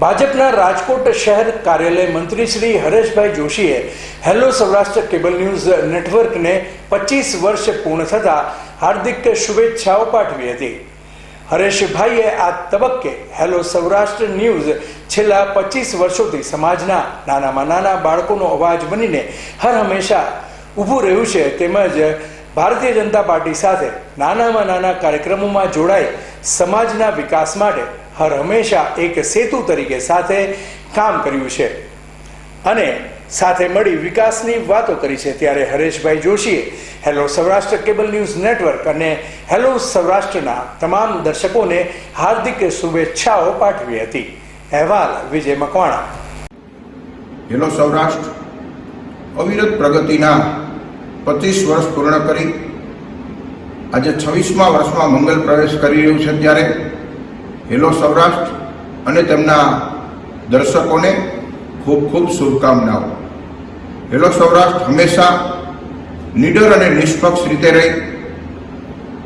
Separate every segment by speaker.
Speaker 1: ભાજપના રાજકોટ શહેર કાર્યાલય મંત્રી શ્રી હરેશભાઈ જોશીએ હેલો સૌરાષ્ટ્ર કેબલ ન્યૂઝ નેટવર્કને પચીસ વર્ષ પૂર્ણ થતાં હાર્દિક શુભેચ્છાઓ પાઠવી હતી. હરેશભાઈએ આ તબક્કે હેલો સૌરાષ્ટ્ર ન્યૂઝ છેલ્લા પચીસ વર્ષોથી સમાજના નાનામાં નાના બાળકોનો અવાજ બનીને હર હંમેશા ઊભું રહ્યું છે. તેમજ ભારતીય જનતા પાર્ટી સાથે નાનામાં નાના કાર્યક્રમોમાં જોડાઈ સમાજના વિકાસ માટે હર હંમેશા એક સેતુ તરીકે સાથે કામ કર્યું છે. અને સાથે મળી વિકાસની વાતો કરી છે. ત્યારે હરેશભાઈ જોશીએ hello Saurashtra cable news network અને હેલો સૌરાષ્ટ્રના તમામ દર્શકોને હાર્દિક શુભેચ્છાઓ પાઠવી હતી. અહેવાલ વિજય મકવાણા.
Speaker 2: હેલો સૌરાષ્ટ્ર. અવિરત પ્રગતિના પચીસ વર્ષ પૂર્ણ કરી. આજે છવ્વીસમા વર્ષમાં મંગલ પ્રવેશ કરી રહ્યું છે ત્યારે હેલો સૌરાષ્ટ્ર અને તેમના દર્શકોને ખૂબ ખૂબ શુભકામનાઓ. હેલો સૌરાષ્ટ્ર, હંમેશા નિડર અને નિષ્પક્ષ રીતે રહી.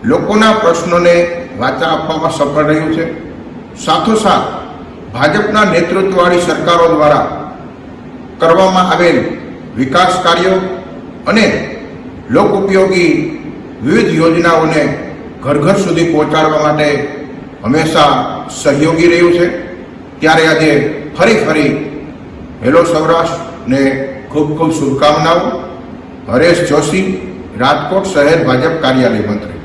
Speaker 2: લોકોના પ્રશ્નોને વાચા આપવામાં સફળ રહ્યું છે. સાથોસાથ, ભાજપના નેતૃત્વવાળી સરકારો દ્વારા કરવામાં આવેલ વિકાસ કાર્યો અને લોક ઉપયોગી વિવિધ યોજનાઓને ઘર ઘર સુધી પહોંચાડવા માટે હંમેશા સહયોગી રહ્યું છે. ત્યારે આજે ફરી ફરી હેલો સૌરાષ્ટ્રને ખૂબ ખૂબ શુભકામનાઓ. હરેશ જોશી, રાજકોટ શહેર ભાજપ કાર્યાલય મંત્રી.